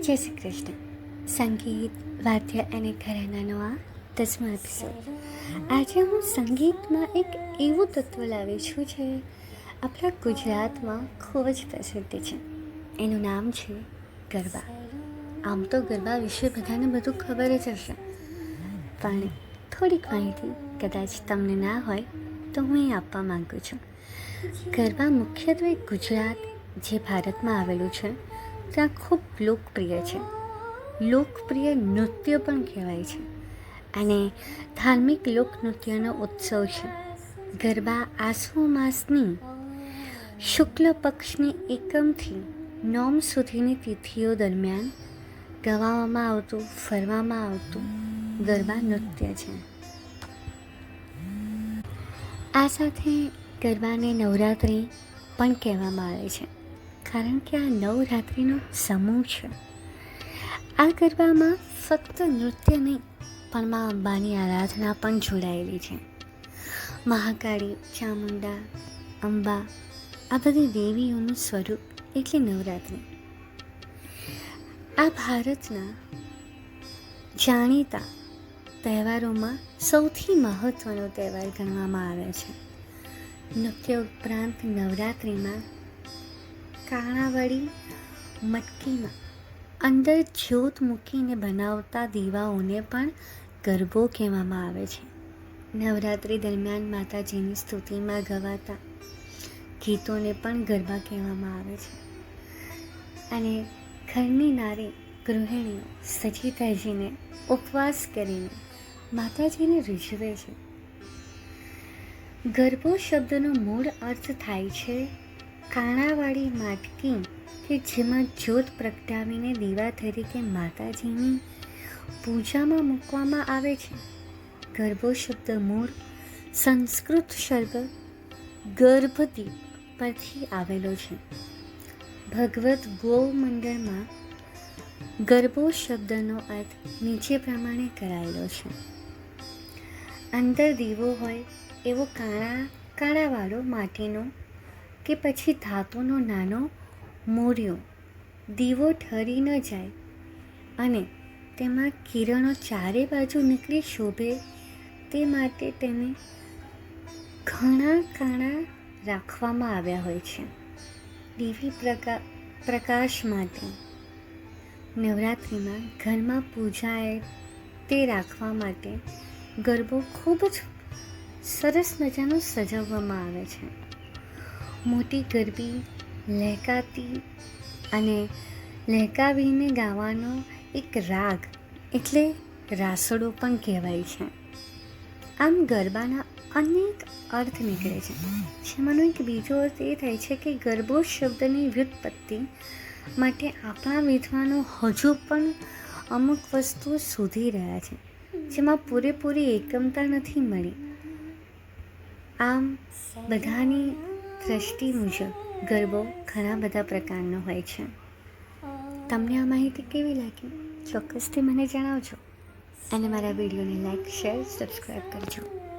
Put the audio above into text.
જય શ્રી કૃષ્ણ. સંગીત, વાદ્ય અને ઘરેનાનો આ દસમો એપિસોડ આજે હું સંગીતમાં એક એવું તત્વ લાવી છું જે આપણા ગુજરાતમાં ખૂબ જ પ્રસિદ્ધ છે. એનું નામ છે ગરબા. આમ તો ગરબા વિશે બધાને બધું ખબર જ હશે. પણ થોડીક માહિતી કદાચ તમને ના હોય તો હું એ આપવા માગું છું. ગરબા મુખ્યત્વે ગુજરાત, જે ભારતમાં આવેલું છે ત્યાં ખૂબ લોકપ્રિય છે. લોકપ્રિય નૃત્ય પણ કહેવાય છે. અને ધાર્મિક લોકનૃત્યનો ઉત્સવ છે. ગરબા આસો માસની શુક્લ પક્ષની એકમથી નોમ સુધીની તિથિઓ દરમિયાન ગવામાં આવતું, ફરવામાં આવતું ગરબા નૃત્ય છે. આ સાથે ગરબાને નવરાત્રિ પણ કહેવામાં આવે છે. કારણ કે આ નવરાત્રિનો સમૂહ છે. આ ગરબામાં ફક્ત નૃત્ય નહીં, પણ મા અંબાની આરાધના પણ જોડાયેલી છે. મહાકાળી, ચામુંડા, અંબા, આ બધી દેવીઓનું સ્વરૂપ એટલે નવરાત્રિ. આ ભારતના જાણીતા તહેવારોમાં સૌથી મહત્ત્વનો તહેવાર ગણવામાં આવે છે. નૃત્ય ઉપરાંત નવરાત્રિમાં કાણાવાળી મટકીમાં અંદર જ્યોત મૂકીને બનાવતા દીવાઓને પણ ગરબો કહેવામાં આવે છે. નવરાત્રિ દરમિયાન માતાજીની સ્તુતિમાં ગવાતા ગીતોને પણ ગરબા કહેવામાં આવે છે. અને ઘરની નારી ગૃહિણીઓ સજી ધજીને ઉપવાસ કરીને માતાજીને રીઝવે છે. ગરબો શબ્દનો મૂળ અર્થ થાય છે કાણાવાળી માટકી કે જેમાં જ્યોત પ્રગટાવીને દીવા તરીકે માતાજીની પૂજામાં મૂકવામાં આવે છે. ગર્ભો શબ્દ મૂળ, સંસ્કૃત શબ્દ ગર્ભદીપ પરથી આવેલો છે. ભગવત ગોમંડળમાં ગર્ભો શબ્દનો અર્થ નીચે પ્રમાણે કરાયેલો છે. અંદર દીવો હોય એવો કાળા કાળાવાળો માટીનો કે પછી ધાતુનો નાનો મોર્યો દીવો ઠરી ન જાય અને તેમાં કિરણો ચારે બાજુ નીકળી શોભે તે માટે તેને ઘણા કાણા રાખવામાં આવ્યા હોય છે. દેવી પ્રકા, પ્રકાશ માટે નવરાત્રિમાં ઘરમાં પૂજાએ તે રાખવા માટે ગરબો ખૂબ જ સરસ મજાનો સજાવવામાં આવે છે. મોટી ગરબી લહેકાતી અને લહેકાવીને ગાવાનો એક રાગ એટલે રાસડો પણ કહેવાય છે. આમ ગરબાના અનેક અર્થ નીકળે છે. જેમાંનો એક બીજો અર્થ એ થાય છે કે ગરબો શબ્દની વ્યુત્પત્તિ માટે આપણા વિદ્વાનો હજુ પણ અમુક વસ્તુઓ શોધી રહ્યા છે. જેમાં પૂરેપૂરી એકમતા નથી મળી. આમ બધાની દ્રષ્ટિ મુજબ ગરબો ઘણા બધા પ્રકારનો હોય છે. તમને આ માહિતી કેવી લાગી? ચોક્કસથી મને જણાવજો. અને મારા વિડીયોને લાઈક, શેર સબસ્ક્રાઈબ કરજો.